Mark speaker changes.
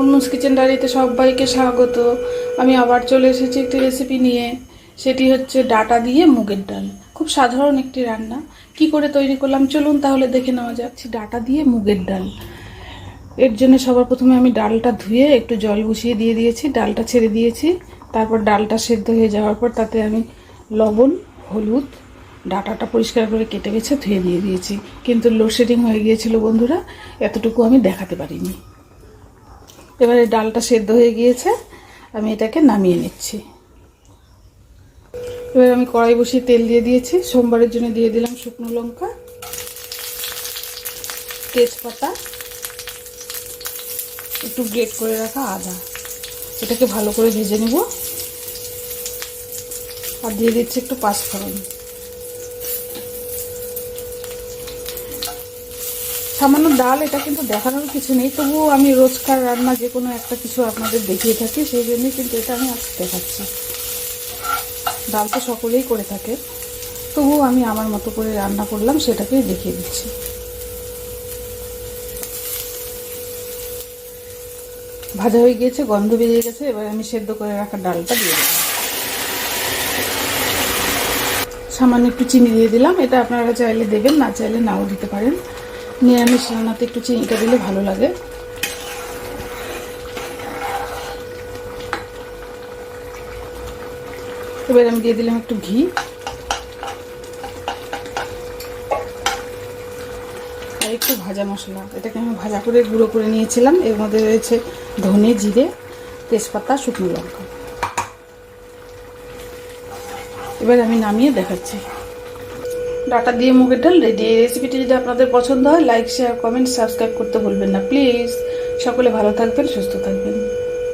Speaker 1: মুন্নুস kitchen ডায়েরিতে সবাইকে স্বাগত। আমি আবার চলে এসেছি একটি রেসিপি নিয়ে। সেটি হচ্ছে ডাটা দিয়ে মুগের ডাল। খুব সাধারণ একটি রান্না। কি করে তৈরি করলাম? চলুন তাহলে দেখে নেওয়া যাচ্ছে ডাটা দিয়ে মুগের ডাল। এর জন্য সবার প্রথমে আমি ডালটা ধুয়ে একটু জল বসিয়ে দিয়ে দিয়েছি। ডালটা ছেড়ে দিয়েছি। তারপর ডালটা সেদ্ধ হয়ে যাওয়ার পর তাতে আমি লবণ, হলুদ, ডাটাটা পরিষ্কার করে কেটে বেছে ধুয়ে দিয়ে দিয়েছি। কিন্তু লোডশেডিং হয়ে গিয়েছিল বন্ধুরা। এতটুকু আমি দেখাতে পারিনি। এবারে ডালটা সেদ্ধ হয়ে গিয়েছে। আমি এটাকে নামিয়ে নিচ্ছি। এবার আমি কড়াই বসিয়ে তেল দিয়ে দিয়েছি। সোমবারের জন্য দিয়ে দিলাম শুকনো লঙ্কা, তেজপাতা, একটু গ্রেট করে রাখা আদা। এটাকে ভালো করে ভেজে নেব। আর দিয়ে দিচ্ছি একটু পাঁচফোড়ন। সামান্য ডাল এটা কিন্তু দেখানোর কিছু নেই, তবুও আমি রোজকার রান্না যে কোনো একটা কিছু আপনাদের দেখিয়ে থাকি, সেই জন্যই কিন্তু এটা আমি আজকে দেখাচ্ছি। ডাল তো সকলেই করে থাকে, তবুও আমি আমার মতো করে রান্না করলাম, সেটাকেই দেখিয়ে দিচ্ছি। ভাজা হয়ে গিয়েছে, গন্ধ বেরিয়ে গেছে, এবার আমি সেদ্ধ করে রাখা ডালটা দিয়ে দেবো সামান্য একটু চিনি দিয়ে দিলাম, এটা আপনারা চাইলে দেবেন, না চাইলে নাও দিতে পারেন। নিরামিষ রান্নাতে একটু চিনিটা দিলে ভালো লাগে। এবার আমি দিয়ে দিলাম একটু ঘি। আর একটু ভাজা মশলা। এটাকে আমি ভাজা করে গুঁড়ো করে নিয়েছিলাম। এর মধ্যে রয়েছে ধনে জিরে, তেজপাতা, শুকনো লঙ্কা। এবার আমি নামিয়ে দেখাচ্ছি। ডাটা দিয়ে মুগের ডাল রেডি এই রেসিপিটি যদি আপনাদের পছন্দ হয় লাইক শেয়ার কমেন্ট সাবস্ক্রাইব করতে ভুলবেন না প্লিজ সকলে ভালো থাকবেন, সুস্থ থাকবেন।